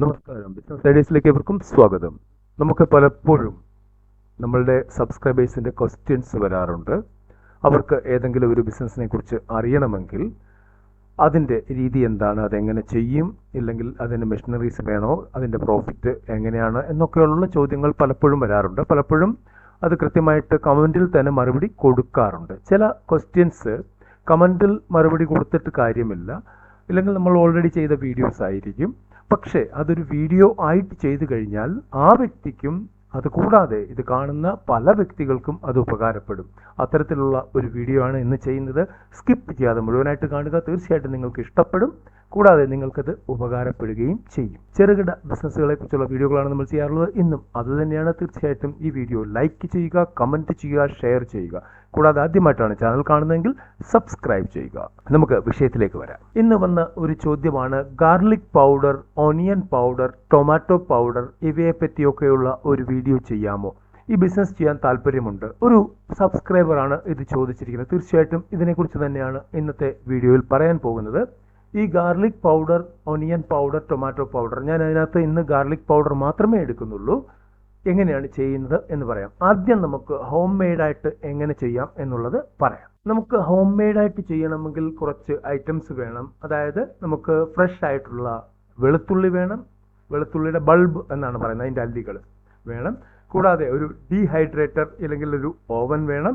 നമസ്കാരം. ബിസിനസ് ഐഡിയസിലേക്ക് ഏവർക്കും സ്വാഗതം. നമുക്ക് പലപ്പോഴും നമ്മളുടെ സബ്സ്ക്രൈബേഴ്സിന്റെ ക്വസ്റ്റ്യൻസ് വരാറുണ്ട്. അവർക്ക് ഏതെങ്കിലും ഒരു ബിസിനസ്സിനെ കുറിച്ച് അറിയണമെങ്കിൽ അതിന്റെ രീതി എന്താണ്? അതെങ്ങനെ ചെയ്യും? ഇല്ലെങ്കിൽ അതിന് മെഷീനറീസ് വേണോ? അതിന്റെ പ്രോഫിറ്റ് എങ്ങനെയാണ്? എന്നൊക്കെയുള്ള ചോദ്യങ്ങൾ പലപ്പോഴും വരാറുണ്ട്. പലപ്പോഴും അത് കൃത്യമായിട്ട് കമന്റിൽ തന്നെ മറുപടി കൊടുക്കാറുണ്ട്. ചില ക്വസ്റ്റ്യൻസ് കമന്റിൽ മറുപടി കൊടുത്തിട്ട് കാര്യമില്ല. ഇല്ലെങ്കിൽ നമ്മൾ ഓൾറെഡി ചെയ്ത വീഡിയോസ് ആയിരിക്കും. പക്ഷേ അതൊരു വീഡിയോ ആയിട്ട് ചെയ്തു കഴിഞ്ഞാൽ ആ വ്യക്തിക്കും അതുകൂടാതെ ഇത് കാണുന്ന പല വ്യക്തികൾക്കും അത് ഉപകാരപ്പെടും. അത്തരത്തിലുള്ള ഒരു വീഡിയോ ആണ് ഇന്ന് ചെയ്യുന്നത്. സ്കിപ്പ് ചെയ്യാതെ മുഴുവനായിട്ട് കാണുക. തീർച്ചയായിട്ടും നിങ്ങൾക്ക് ഇഷ്ടപ്പെടും. കൂടാതെ നിങ്ങൾക്കത് ഉപകാരപ്പെടുകയും ചെയ്യും. ചെറുകിട ബിസിനസ്സുകളെ കുറിച്ചുള്ള വീഡിയോകളാണ് നമ്മൾ ചെയ്യാറുള്ളത്. ഇന്നും അതുതന്നെയാണ് തീർച്ചയായിട്ടും ഈ വീഡിയോ ലൈക്ക് ചെയ്യുക കമന്റ് ചെയ്യുക ഷെയർ ചെയ്യുക. കൂടാതെ ആദ്യമായിട്ടാണ് ചാനൽ കാണുന്നതെങ്കിൽ സബ്സ്ക്രൈബ് ചെയ്യുക. നമുക്ക് വിഷയത്തിലേക്ക് വരാം. ഇന്ന് വന്ന ഒരു ചോദ്യമാണ് garlic powder onion powder tomato powder ഇവയെ പറ്റിയൊക്കെയുള്ള ഒരു വീഡിയോ ചെയ്യാമോ? ഈ ബിസിനസ് ചെയ്യാൻ താല്പര്യമുണ്ട്. ഒരു സബ്സ്ക്രൈബറാണ് ഇത് ചോദിച്ചിരിക്കുന്നത്. തീർച്ചയായിട്ടും ഇതിനെക്കുറിച്ച് തന്നെയാണ് ഇന്നത്തെ വീഡിയോയിൽ പറയാൻ പോകുന്നത്. ഈ garlic powder onion powder tomato powder ഞാൻ അതിനകത്ത് ഇന്ന് ഗാർലിക് പൗഡർ മാത്രമേ എടുക്കുന്നുള്ളൂ. എങ്ങനെയാണ് ചെയ്യുന്നത് എന്ന് പറയാം. ആദ്യം നമുക്ക് ഹോം മെയ്ഡായിട്ട് എങ്ങനെ ചെയ്യാം എന്നുള്ളത് പറയാം. നമുക്ക് ഹോം മെയ്ഡായിട്ട് ചെയ്യണമെങ്കിൽ കുറച്ച് ഐറ്റംസ് വേണം. അതായത് നമുക്ക് ഫ്രഷ് ആയിട്ടുള്ള വെളുത്തുള്ളി വേണം. വെളുത്തുള്ളിയുടെ ബൾബ് എന്നാണ് പറയുന്നത് അതിന്റെ അല്ലികൾ വേണം. കൂടാതെ ഒരു ഡീഹൈഡ്രേറ്റർ ഇല്ലെങ്കിൽ ഒരു ഓവൻ വേണം.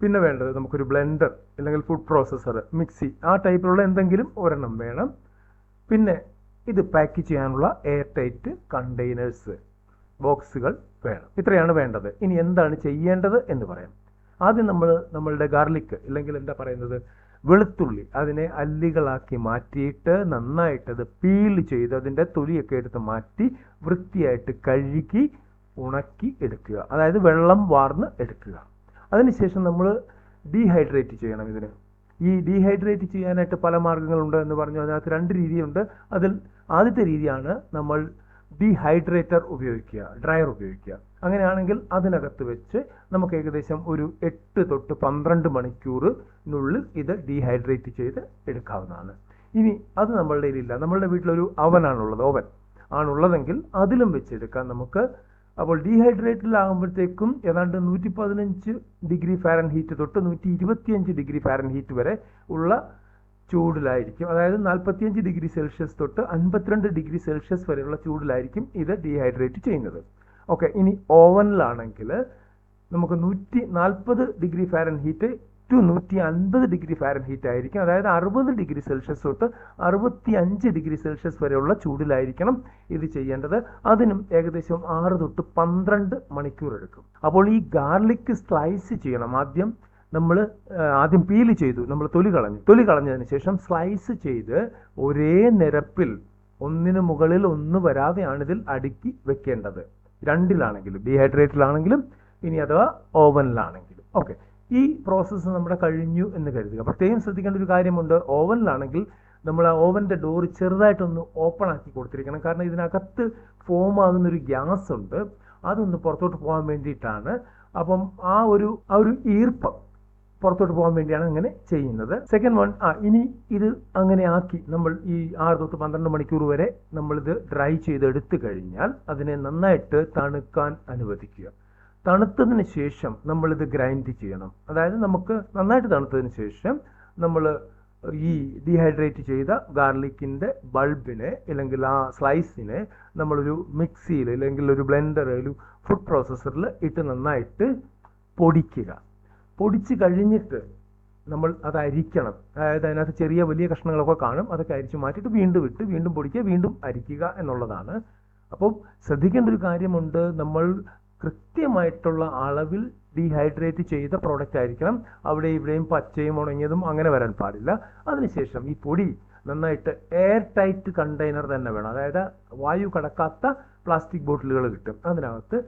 പിന്നെ വേണ്ടത് നമുക്കൊരു ബ്ലെൻഡർ അല്ലെങ്കിൽ ഫുഡ് പ്രോസസ്സർ മിക്സി ആ ടൈപ്പിലുള്ള എന്തെങ്കിലും ഒരെണ്ണം വേണം. പിന്നെ ഇത് പാക്ക് ചെയ്യാനുള്ള എയർ ടൈറ്റ് കണ്ടെയ്നേഴ്സ് ബോക്സുകൾ വേണം. ഇത്രയാണ് വേണ്ടത്. ഇനി എന്താണ് ചെയ്യേണ്ടത് എന്ന് പറയാം. ആദ്യം നമ്മൾ നമ്മളുടെ ഗാർലിക് അല്ലെങ്കിൽ എന്താ പറയുന്നത് വെളുത്തുള്ളി അതിനെ അല്ലികളാക്കി മാറ്റിയിട്ട് നന്നായിട്ട് അത് പീൽ ചെയ്ത് അതിന്റെ തൊലിയൊക്കെ എടുത്ത് മാറ്റി വൃത്തിയായിട്ട് കഴുകി ഉണക്കി എടുക്കുക. അതായത് വെള്ളം വാർന്ന് എടുക്കുക. അതിനുശേഷം നമ്മൾ ഡീഹൈഡ്രേറ്റ് ചെയ്യണം ഇതിന്. ഈ ഡീഹൈഡ്രേറ്റ് ചെയ്യാനായിട്ട് പല മാർഗങ്ങളുണ്ട് എന്ന് പറഞ്ഞു. അതിനകത്ത് രണ്ട് രീതിയുണ്ട്. അതിൽ ആദ്യത്തെ രീതിയാണ് നമ്മൾ ഡീഹൈഡ്രേറ്റർ ഉപയോഗിക്കുക ഡ്രയർ ഉപയോഗിക്കുക. അങ്ങനെയാണെങ്കിൽ അതിനകത്ത് വെച്ച് നമുക്ക് ഏകദേശം ഒരു എട്ട് തൊട്ട് പന്ത്രണ്ട് മണിക്കൂറിനുള്ളിൽ ഇത് ഡീഹൈഡ്രേറ്റ് ചെയ്ത് എടുക്കാവുന്നതാണ്. ഇനി അത് നമ്മളുടെ കയ്യിലില്ല. നമ്മളുടെ വീട്ടിലൊരു അവനാണുള്ളത് ഓവൻ ആണുള്ളതെങ്കിൽ അതിലും വെച്ചെടുക്കാം നമുക്ക് അപ്പോൾ ഡീഹൈഡ്രേറ്റിലാകുമ്പോഴത്തേക്കും ഏതാണ്ട് നൂറ്റി പതിനഞ്ച് ഡിഗ്രി ഫാരൻ ഹീറ്റ് തൊട്ട് നൂറ്റി ഇരുപത്തിയഞ്ച് ഡിഗ്രി ഫാരൻ ഹീറ്റ് വരെ ഉള്ള ചൂടിലായിരിക്കും. അതായത് നാൽപ്പത്തിയഞ്ച് ഡിഗ്രി സെൽഷ്യസ് തൊട്ട് അൻപത്തിരണ്ട് ഡിഗ്രി സെൽഷ്യസ് വരെയുള്ള ചൂടിലായിരിക്കും ഇത് ഡീഹൈഡ്രേറ്റ് ചെയ്യുന്നത്. ഓക്കെ ഇനി ഓവനിലാണെങ്കിൽ നമുക്ക് നൂറ്റി നാൽപ്പത് ഡിഗ്രി ഫാരൻ ഹീറ്റ് ടു നൂറ്റി അൻപത് ഡിഗ്രി ഫാരൻ ഹീറ്റ് ആയിരിക്കും. അതായത് അറുപത് ഡിഗ്രി സെൽഷ്യസ് തൊട്ട് അറുപത്തി അഞ്ച് ഡിഗ്രി സെൽഷ്യസ് വരെയുള്ള ചൂടിലായിരിക്കണം ഇത് ചെയ്യേണ്ടത്. അതിനും ഏകദേശം ആറ് തൊട്ട് പന്ത്രണ്ട് മണിക്കൂർ എടുക്കും. അപ്പോൾ ഈ ഗാർലിക് സ്ലൈസ് ചെയ്യണം ആദ്യം. നമ്മൾ ആദ്യം പീൽ ചെയ്തു. നമ്മൾ തൊലി കളഞ്ഞു. തൊലി കളഞ്ഞതിന് ശേഷം സ്ലൈസ് ചെയ്ത് ഒരേ നിരപ്പിൽ ഒന്നിനു മുകളിൽ ഒന്ന് വരാതെയാണ് ഇതിൽ അടുക്കി വെക്കേണ്ടത്. രണ്ടിലാണെങ്കിലും ഡീഹൈഡ്രേറ്റിലാണെങ്കിലും ഇനി അഥവാ ഓവനിലാണെങ്കിലും. ഓക്കെ. ഈ പ്രോസസ്സ് നമ്മുടെ കഴിഞ്ഞു എന്ന് കരുതുക. പ്രത്യേകം ശ്രദ്ധിക്കേണ്ട ഒരു കാര്യമുണ്ട്. ഓവനിലാണെങ്കിൽ നമ്മൾ ആ ഓവന്റെ ഡോർ ചെറുതായിട്ടൊന്ന് ഓപ്പൺ ആക്കി കൊടുത്തിരിക്കണം. കാരണം ഇതിനകത്ത് ഫോം ആകുന്ന ഒരു ഗ്യാസ് ഉണ്ട്. അതൊന്ന് പുറത്തോട്ട് പോകാൻ വേണ്ടിയിട്ടാണ്. അപ്പം ആ ഒരു ആ ഒരു ഈർപ്പം പുറത്തോട്ട് പോകാൻ വേണ്ടിയാണ് അങ്ങനെ ചെയ്യുന്നത്. സെക്കൻഡ് വൺ ആ ഇനി ഇത് അങ്ങനെ ആക്കി നമ്മൾ ഈ ആറ് തൊട്ട് പന്ത്രണ്ട് മണിക്കൂർ വരെ നമ്മളിത് ഡ്രൈ ചെയ്ത് എടുത്തു കഴിഞ്ഞാൽ അതിനെ നന്നായിട്ട് തണുക്കാൻ അനുവദിക്കുക. തണുത്തതിന് ശേഷം നമ്മളിത് ഗ്രൈൻഡ് ചെയ്യണം. അതായത് നമുക്ക് നന്നായിട്ട് തണുത്തതിന് ശേഷം നമ്മൾ ഈ ഡീഹൈഡ്രേറ്റ് ചെയ്ത ഗാർലിക്കിന്റെ ബൾബിനെ അല്ലെങ്കിൽ ആ സ്ലൈസിനെ നമ്മളൊരു മിക്സിയിൽ അല്ലെങ്കിൽ ഒരു ബ്ലെൻഡർ ഒരു ഫുഡ് പ്രോസസ്സറിൽ ഇട്ട് നന്നായിട്ട് പൊടിക്കുക. പൊടിച്ച് കഴിഞ്ഞിട്ട് നമ്മൾ അത് അരിക്കണം അതായത് അതിനകത്ത് ചെറിയ വലിയ കഷ്ണങ്ങളൊക്കെ കാണും. അതൊക്കെ അരിച്ചു മാറ്റിയിട്ട് വീണ്ടും വിട്ട് വീണ്ടും പൊടിക്കുക വീണ്ടും അരിക്കുക എന്നുള്ളതാണ്. അപ്പോൾ ശ്രദ്ധിക്കേണ്ട ഒരു കാര്യമുണ്ട്. നമ്മൾ കൃത്യമായിട്ടുള്ള അളവിൽ ഡീഹൈഡ്രേറ്റ് ചെയ്ത പ്രോഡക്റ്റ് ആയിരിക്കണം. അവിടെ ഇവിടെയും പച്ചയും ഉണങ്ങിയതും അങ്ങനെ വരാൻ പാടില്ല. അതിനുശേഷം ഈ പൊടി നന്നായിട്ട് എയർ ടൈറ്റ് കണ്ടെയ്നർ തന്നെ വേണം. അതായത് വായു കടക്കാത്ത പ്ലാസ്റ്റിക് ബോട്ടിലുകൾ കിട്ടും. അതിനകത്ത്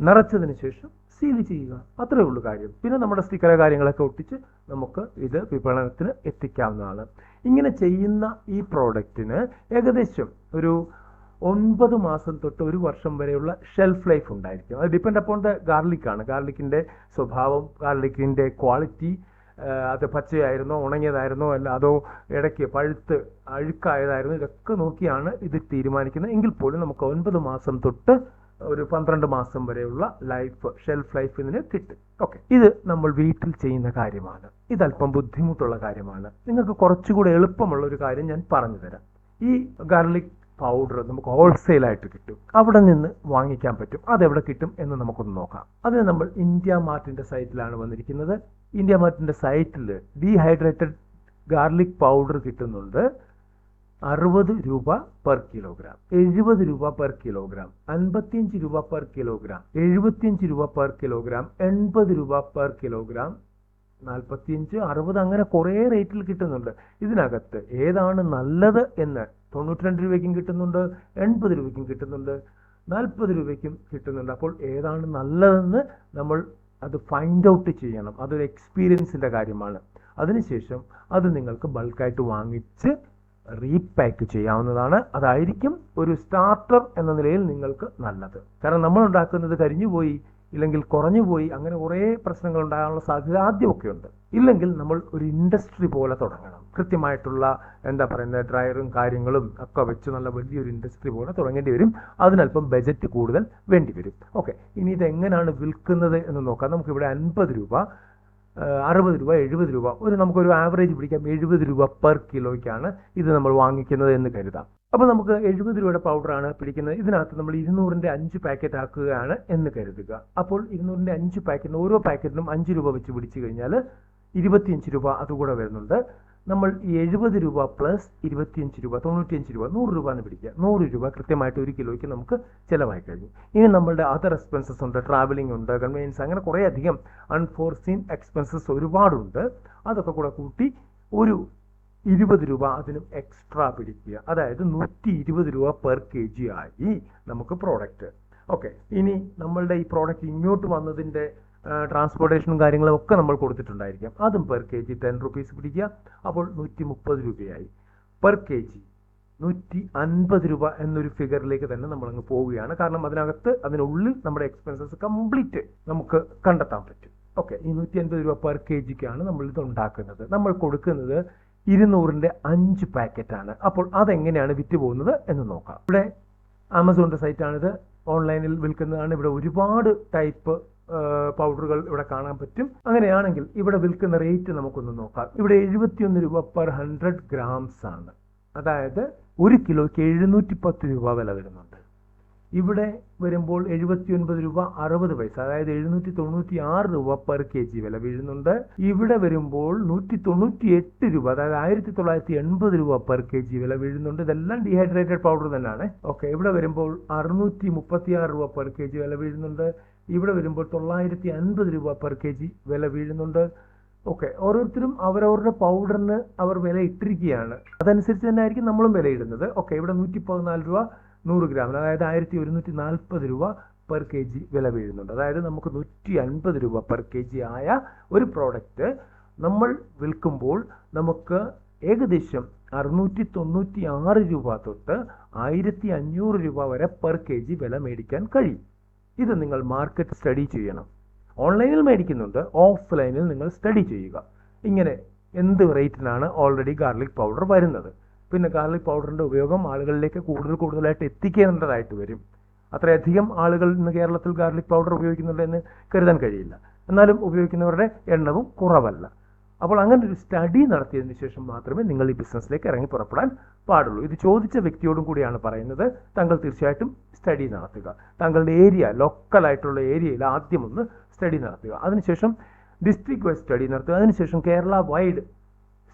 നിറച്ചതിന് ശേഷം സീൽ ചെയ്യുക. അത്രേ ഉള്ളൂ കാര്യം. പിന്നെ നമ്മുടെ സ്റ്റിക്കറ കാര്യങ്ങളൊക്കെ ഒട്ടിച്ച് നമുക്ക് ഇത് വിപണനത്തിന് എത്തിക്കാവുന്നതാണ്. ഇങ്ങനെ ചെയ്യുന്ന ഈ പ്രോഡക്റ്റിന് ഏകദേശം ഒരു ഒൻപത് മാസം തൊട്ട് ഒരു വർഷം വരെയുള്ള ഷെൽഫ് ലൈഫ് ഉണ്ടായിരിക്കും. അത് ഡിപ്പെൻഡ് അപ്പോൺ ദ ഗാർലിക്കാണ് ഗാർലിക്കിന്റെ സ്വഭാവം ഗാർലിക്കിന്റെ ക്വാളിറ്റി അത് പച്ചയായിരുന്നോ ഉണങ്ങിയതായിരുന്നോ അല്ല അതോ ഇടയ്ക്ക് പഴുത്ത് അഴുക്കായതായിരുന്നോ ഇതൊക്കെ നോക്കിയാണ് ഇത് തീരുമാനിക്കുന്നത്. എങ്കിൽ പോലും നമുക്ക് ഒൻപത് മാസം തൊട്ട് ഒരു പന്ത്രണ്ട് മാസം വരെയുള്ള ലൈഫ് ഷെൽഫ് ലൈഫ് ഇതിന് കിട്ടും ഓക്കെ ഇത് നമ്മൾ വീട്ടിൽ ചെയ്യുന്ന കാര്യമാണ്. ഇതല്പം ബുദ്ധിമുട്ടുള്ള കാര്യമാണ്. നിങ്ങൾക്ക് കുറച്ചുകൂടെ എളുപ്പമുള്ള ഒരു കാര്യം ഞാൻ പറഞ്ഞു തരാം. ഈ ഗാർലിക് പൗഡർ നമുക്ക് ഹോൾസെയിൽ ആയിട്ട് കിട്ടും. അവിടെ നിന്ന് വാങ്ങിക്കാൻ പറ്റും. അതെവിടെ കിട്ടും എന്ന് നമുക്കൊന്ന് നോക്കാം. അതിന് നമ്മൾ ഇന്ത്യ മാർട്ടിന്റെ സൈറ്റിലാണ് വന്നിരിക്കുന്നത്. ഇന്ത്യ മാർട്ടിന്റെ സൈറ്റിൽ ഡീഹൈഡ്രേറ്റഡ് ഗാർലിക് പൗഡർ കിട്ടുന്നുണ്ട്. അറുപത് രൂപ പെർ കിലോഗ്രാം എഴുപത് രൂപ പെർ കിലോഗ്രാം അൻപത്തിയഞ്ച് രൂപ പെർ കിലോഗ്രാം എഴുപത്തിയഞ്ച് രൂപ പെർ കിലോഗ്രാം എൺപത് രൂപ പെർ കിലോഗ്രാം നാൽപ്പത്തിയഞ്ച് അറുപത് അങ്ങനെ കുറേ റേറ്റിൽ കിട്ടുന്നുണ്ട്. ഇതിനകത്ത് ഏതാണ് നല്ലത് എന്ന് തൊണ്ണൂറ്റി രണ്ട് രൂപയ്ക്കും കിട്ടുന്നുണ്ട് എൺപത് രൂപയ്ക്കും കിട്ടുന്നുണ്ട് നാൽപ്പത് രൂപയ്ക്കും കിട്ടുന്നുണ്ട്. അപ്പോൾ ഏതാണ് നല്ലതെന്ന് നമ്മൾ അത് ഫൈൻഡ് ഔട്ട് ചെയ്യണം. അതൊരു എക്സ്പീരിയൻസിന്റെ കാര്യമാണ്. അതിനുശേഷം അത് നിങ്ങൾക്ക് ബൾക്കായിട്ട് വാങ്ങിച്ച് റീപാക്ക് ചെയ്യാവുന്നതാണ്. അതായിരിക്കും ഒരു സ്റ്റാർട്ടർ എന്ന നിലയിൽ നിങ്ങൾക്ക് നല്ലത്. കാരണം നമ്മൾ ഉണ്ടാക്കുന്നത് കരിഞ്ഞുപോയി ഇല്ലെങ്കിൽ കുറഞ്ഞുപോയി അങ്ങനെ കുറേ പ്രശ്നങ്ങൾ ഉണ്ടാകാനുള്ള സാധ്യത ആദ്യമൊക്കെ ഉണ്ട് ഇല്ലെങ്കിൽ നമ്മൾ ഒരു ഇൻഡസ്ട്രി പോലെ തുടങ്ങണം. കൃത്യമായിട്ടുള്ള എന്താ പറയുന്നത് ഡ്രയറും കാര്യങ്ങളും ഒക്കെ വെച്ച് നല്ല വലിയൊരു ഇൻഡസ്ട്രി പോലെ തുടങ്ങേണ്ടി വരും. അതിനല്പം ബജറ്റ് കൂടുതൽ വേണ്ടി വരും. ഓക്കെ. ഇനി ഇത് എങ്ങനെയാണ് വിൽക്കുന്നത് എന്ന് നോക്കാം. നമുക്കിവിടെ അൻപത് രൂപ അറുപത് രൂപ എഴുപത് രൂപ ഒരു നമുക്കൊരു ആവറേജ് പിടിക്കാം എഴുപത് രൂപ പെർ കിലോയ്ക്കാണ് ഇത് നമ്മൾ വാങ്ങിക്കുന്നത് എന്ന് കരുതാം. അപ്പോൾ നമുക്ക് എഴുപത് രൂപയുടെ പൗഡറാണ് പിടിക്കുന്നത്. ഇതിനകത്ത് നമ്മൾ ഇരുന്നൂറിന്റെ അഞ്ച് പാക്കറ്റ് ആക്കുകയാണ് എന്ന് കരുതുക. അപ്പോൾ ഇരുന്നൂറിന്റെ അഞ്ച് പാക്കറ്റിന് ഓരോ പാക്കറ്റിനും അഞ്ച് രൂപ വെച്ച് പിടിച്ചു കഴിഞ്ഞാൽ ഇരുപത്തിയഞ്ച് രൂപ അതുകൂടെ വരുന്നുണ്ട്. നമ്മൾ എഴുപത് രൂപ പ്ലസ് ഇരുപത്തിയഞ്ച് രൂപ തൊണ്ണൂറ്റിയഞ്ച് രൂപ നൂറ് രൂപ എന്ന് പിടിക്കുക. നൂറ് രൂപ കൃത്യമായിട്ട് ഒരു കിലോയ്ക്ക് നമുക്ക് ചിലവായി കഴിഞ്ഞു. ഇനി നമ്മളുടെ അതർ എക്സ്പെൻസസ് ഉണ്ട് ട്രാവലിംഗ് ഉണ്ട് കൺവീനിയൻസ് അങ്ങനെ കുറേ അധികം അൺഫോർസീൻ എക്സ്പെൻസസ് ഒരുപാടുണ്ട്. അതൊക്കെ കൂടെ കൂട്ടി ഒരു ഇരുപത് രൂപ അതിനും എക്സ്ട്രാ പിടിക്കുക. അതായത് നൂറ്റി ഇരുപത് രൂപ പെർ കെ ജി ആയി നമുക്ക് പ്രോഡക്റ്റ് ഓക്കെ ഇനി നമ്മളുടെ ഈ പ്രോഡക്റ്റ് ഇങ്ങോട്ട് വന്നതിന്റെ ട്രാൻസ്പോർട്ടേഷനും കാര്യങ്ങളും ഒക്കെ നമ്മൾ കൊടുത്തിട്ടുണ്ടായിരിക്കാം. അതും per K G ten rupees പിടിക്കുക. അപ്പോൾ നൂറ്റി മുപ്പത് രൂപയായി. പെർ കെ ജി നൂറ്റി അൻപത് രൂപ എന്നൊരു ഫിഗറിലേക്ക് തന്നെ നമ്മൾ അങ്ങ് പോവുകയാണ്. കാരണം അതിനകത്ത് അതിനുള്ളിൽ നമ്മുടെ എക്സ്പെൻസസ് കംപ്ലീറ്റ് നമുക്ക് കണ്ടെത്താൻ പറ്റും. ഓക്കെ ഈ നൂറ്റി അൻപത് രൂപ പെർ കെ ജിക്കാണ് നമ്മൾ ഇത് ഉണ്ടാക്കുന്നത്. നമ്മൾ കൊടുക്കുന്നത് ഇരുന്നൂറിന്റെ അഞ്ച് പാക്കറ്റാണ് അപ്പോൾ അതെങ്ങനെയാണ് വിറ്റ് പോകുന്നത് എന്ന് നോക്കാം. ഇവിടെ ആമസോണിന്റെ സൈറ്റാണിത് ഓൺലൈനിൽ വിൽക്കുന്നതാണ്. ഇവിടെ ഒരുപാട് ടൈപ്പ് പൗഡറുകൾ ഇവിടെ കാണാൻ പറ്റും. അങ്ങനെയാണെങ്കിൽ ഇവിടെ വിൽക്കുന്ന റേറ്റ് നമുക്കൊന്ന് നോക്കാം. ഇവിടെ എഴുപത്തിയൊന്ന് രൂപ പെർ ഹൺഡ്രഡ് ഗ്രാംസ് ആണ്. അതായത് ഒരു കിലോയ്ക്ക് എഴുന്നൂറ്റി പത്ത് രൂപ വില വരുന്നുണ്ട്. ഇവിടെ വരുമ്പോൾ എഴുപത്തി ഒൻപത് രൂപ അറുപത് പൈസ അതായത് എഴുന്നൂറ്റി തൊണ്ണൂറ്റി ആറ് രൂപ പെർ കെ ജി വില വീഴുന്നുണ്ട്. ഇവിടെ വരുമ്പോൾ നൂറ്റി തൊണ്ണൂറ്റി എട്ട് രൂപ അതായത് ആയിരത്തി തൊള്ളായിരത്തി എൺപത് രൂപ പെർ കെ ജി വില വീഴുന്നുണ്ട്. ഇതെല്ലാം ഡീഹൈഡ്രേറ്റഡ് പൗഡർ തന്നെയാണ്. ഓക്കെ ഇവിടെ വരുമ്പോൾ അറുന്നൂറ്റി മുപ്പത്തി ആറ് രൂപ പെർ കെ ജി വില വീഴുന്നുണ്ട്. ഇവിടെ വരുമ്പോൾ തൊള്ളായിരത്തി അൻപത് രൂപ പെർ കെ ജി വില വീഴുന്നുണ്ട്. ഓക്കെ ഓരോരുത്തരും അവരവരുടെ പൗഡറിന് അവർ വില ഇട്ടിരിക്കുകയാണ്. അതനുസരിച്ച് തന്നെ ആയിരിക്കും നമ്മളും വില ഇടുന്നത് ഓക്കെ ഇവിടെ നൂറ്റി പതിനാല് രൂപ നൂറ് ഗ്രാമിന് അതായത് ആയിരത്തി ഒരുന്നൂറ്റി നാൽപ്പത് രൂപ പെർ കെ ജി വില വീഴുന്നുണ്ട്. അതായത് നമുക്ക് നൂറ്റി അൻപത് രൂപ പെർ കെ ജി ആയ ഒരു പ്രോഡക്റ്റ് നമ്മൾ വിൽക്കുമ്പോൾ നമുക്ക് ഏകദേശം അറുന്നൂറ്റി തൊണ്ണൂറ്റി ആറ് രൂപ തൊട്ട് ആയിരത്തി അഞ്ഞൂറ് രൂപ വരെ പെർ കെ ജി വില മേടിക്കാൻ കഴിയും. ഇത് നിങ്ങൾ മാർക്കറ്റ് സ്റ്റഡി ചെയ്യണം. ഓൺലൈനിൽ മേടിക്കുന്നുണ്ട് ഓഫ്ലൈനിൽ നിങ്ങൾ സ്റ്റഡി ചെയ്യുക. ഇങ്ങനെ എന്ത് റേറ്റിനാണ് ഓൾറെഡി ഗാർലിക് പൗഡർ വരുന്നത്? പിന്നെ ഗാർലിക് പൗഡറിന്റെ ഉപയോഗം ആളുകളിലേക്ക് കൂടുതൽ കൂടുതലായിട്ട് എത്തിക്കേണ്ടതായിട്ട് വരും. അത്രയധികം ആളുകൾ ഇന്ന് കേരളത്തിൽ ഗാർലിക് പൗഡർ ഉപയോഗിക്കുന്നുണ്ട് എന്ന് കരുതാൻ കഴിയില്ല. എന്നാലും ഉപയോഗിക്കുന്നവരുടെ എണ്ണവും കുറവല്ല. അപ്പോൾ അങ്ങനെ ഒരു സ്റ്റഡി നടത്തിയതിനു ശേഷം മാത്രമേ നിങ്ങൾ ഈ ബിസിനസ്സിലേക്ക് ഇറങ്ങി പുറപ്പെടാൻ പാടുള്ളൂ. ഇത് ചോദിച്ച വ്യക്തിയോടും കൂടിയാണ് പറയുന്നത്. താങ്കൾ തീർച്ചയായിട്ടും സ്റ്റഡി നടത്തുക. താങ്കളുടെ ഏരിയ ലോക്കലായിട്ടുള്ള ഏരിയയിൽ ആദ്യം ഒന്ന് സ്റ്റഡി നടത്തുക. അതിനുശേഷം ഡിസ്ട്രിക്ട് വൈസ് സ്റ്റഡി നടത്തുക. അതിനുശേഷം കേരള വൈഡ്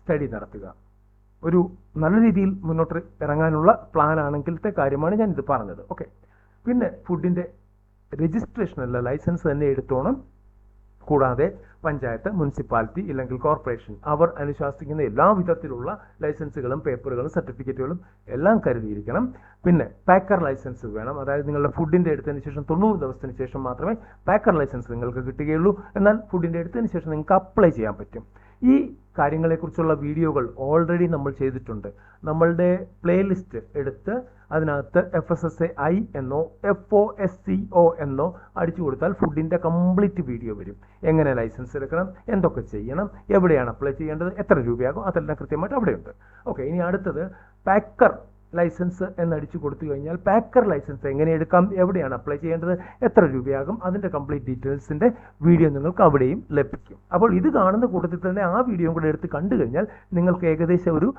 സ്റ്റഡി നടത്തുക. ഒരു നല്ല രീതിയിൽ മുന്നോട്ട് ഇറങ്ങാനുള്ള പ്ലാൻ ആണെങ്കിലത്തെ കാര്യമാണ് ഞാൻ ഇത് പറഞ്ഞത്. ഓക്കെ പിന്നെ ഫുഡിന്റെ രജിസ്ട്രേഷൻ അല്ല ലൈസൻസ് തന്നെ എടുത്തോണം. കൂടാതെ പഞ്ചായത്ത് മുനിസിപ്പാലിറ്റി ഇല്ലെങ്കിൽ കോർപ്പറേഷൻ. അവർ അനുശാസിക്കുന്ന എല്ലാ വിധത്തിലുള്ള ലൈസൻസുകളും പേപ്പറുകളും സർട്ടിഫിക്കറ്റുകളും എല്ലാം കരുതിയിരിക്കണം. പിന്നെ പാക്കർ ലൈസൻസ് വേണം. അതായത് നിങ്ങളുടെ ഫുഡിന്റെ എടുത്തതിന് ശേഷം തൊണ്ണൂറ് ദിവസത്തിന് ശേഷം മാത്രമേ പാക്കർ ലൈസൻസ് നിങ്ങൾക്ക് കിട്ടുകയുള്ളൂ. എന്നാൽ ഫുഡിന്റെ എടുത്തതിന് ശേഷം നിങ്ങൾക്ക് അപ്ലൈ ചെയ്യാൻ പറ്റും. ഈ കാര്യങ്ങളെക്കുറിച്ചുള്ള വീഡിയോകൾ ഓൾറെഡി നമ്മൾ ചെയ്തിട്ടുണ്ട്. നമ്മളുടെ പ്ലേലിസ്റ്റ് എടുത്ത് അതിനകത്ത് F S S A I എന്നോ F O S C O എന്നോ അടിച്ചു കൊടുത്താൽ ഫുഡിന്റെ കംപ്ലീറ്റ് വീഡിയോ വരും. എങ്ങനെ ലൈസൻസ് എടുക്കണം? എന്തൊക്കെ ചെയ്യണം? എവിടെയാണ് അപ്ലൈ ചെയ്യേണ്ടത്? എത്ര രൂപയാകും? അതെല്ലാം കൃത്യമായിട്ട് അവിടെയുണ്ട്. ഓക്കെ ഇനി അടുത്തത് പാക്കർ ലൈസൻസ് എന്നടിച്ചു കൊടുത്തു കഴിഞ്ഞാൽ പാക്കർ ലൈസൻസ് എങ്ങനെ എടുക്കാം എവിടെയാണ് അപ്ലൈ ചെയ്യേണ്ടത് എത്ര രൂപയാകും അതിന്റെ കംപ്ലീറ്റ് ഡീറ്റെയിൽസിന്റെ വീഡിയോ നിങ്ങൾക്ക് അവിടെയും ലഭിക്കും. അപ്പോൾ ഇത് കാണുന്ന കൂട്ടത്തിൽ തന്നെ ആ വീഡിയോ കൂടെ എടുത്ത് കണ്ടു കഴിഞ്ഞാൽ നിങ്ങൾക്ക് ഏകദേശം ഒരു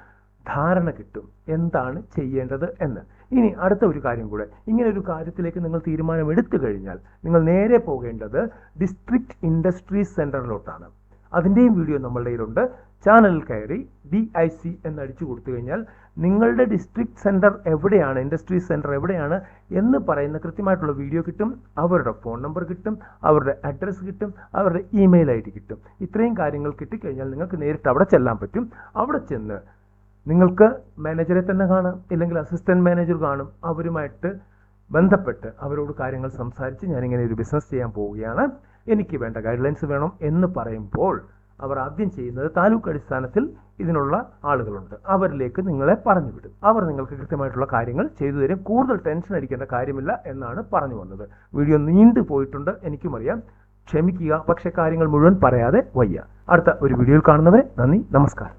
ധാരണ കിട്ടും എന്താണ് ചെയ്യേണ്ടത് എന്ന്. ഇനി അടുത്ത ഒരു കാര്യം കൂടെ. ഇങ്ങനെ ഒരു കാര്യത്തിലേക്ക് നിങ്ങൾ തീരുമാനം എടുത്തു കഴിഞ്ഞാൽ നിങ്ങൾ നേരെ പോകേണ്ടത് ഡിസ്ട്രിക്ട് ഇൻഡസ്ട്രീസ് സെന്ററിലോട്ടാണ് അതിന്റെയും വീഡിയോ നമ്മളുടെ കയ്യിലുണ്ട്. ചാനലിൽ കയറി ഡി ഐ സി എന്നടിച്ചു കൊടുത്തു കഴിഞ്ഞാൽ നിങ്ങളുടെ ഡിസ്ട്രിക്ട് സെന്റർ എവിടെയാണ് ഇൻഡസ്ട്രി സെന്റർ എവിടെയാണ് എന്ന് പറയുന്ന കൃത്യമായിട്ടുള്ള വീഡിയോ കിട്ടും അവരുടെ ഫോൺ നമ്പർ കിട്ടും അവരുടെ അഡ്രസ്സ് കിട്ടും അവരുടെ ഇമെയിൽ ഐ ഡി കിട്ടും. ഇത്രയും കാര്യങ്ങൾ കിട്ടിക്കഴിഞ്ഞാൽ നിങ്ങൾക്ക് നേരിട്ട് അവിടെ ചെല്ലാൻ പറ്റും. അവിടെ ചെന്ന് നിങ്ങൾക്ക് മാനേജറെ തന്നെ കാണാം ഇല്ലെങ്കിൽ അസിസ്റ്റന്റ് മാനേജർ കാണും. അവരുമായിട്ട് ബന്ധപ്പെട്ട് അവരോട് കാര്യങ്ങൾ സംസാരിച്ച് ഞാനിങ്ങനെ ഒരു ബിസിനസ് ചെയ്യാൻ പോവുകയാണ്. എനിക്ക് വേണ്ട ഗൈഡ് ലൈൻസ് വേണം എന്ന് പറയുമ്പോൾ അവർ ആദ്യം ചെയ്യുന്നത് താലൂക്ക് അടിസ്ഥാനത്തിൽ ഇതിനുള്ള ആളുകളുണ്ട്. അവരിലേക്ക് നിങ്ങളെ പറഞ്ഞു വിടും അവർ നിങ്ങൾക്ക് കൃത്യമായിട്ടുള്ള കാര്യങ്ങൾ ചെയ്തു തരും. കൂടുതൽ ടെൻഷൻ അടിക്കേണ്ട കാര്യമില്ല എന്നാണ് പറഞ്ഞു വന്നത്. വീഡിയോ നീണ്ടു പോയിട്ടുണ്ട്. എനിക്കും അറിയാം. ക്ഷമിക്കുക. പക്ഷേ കാര്യങ്ങൾ മുഴുവൻ പറയാതെ വയ്യ. അടുത്ത ഒരു വീഡിയോയിൽ കാണുന്നവരെ നന്ദി. നമസ്കാരം.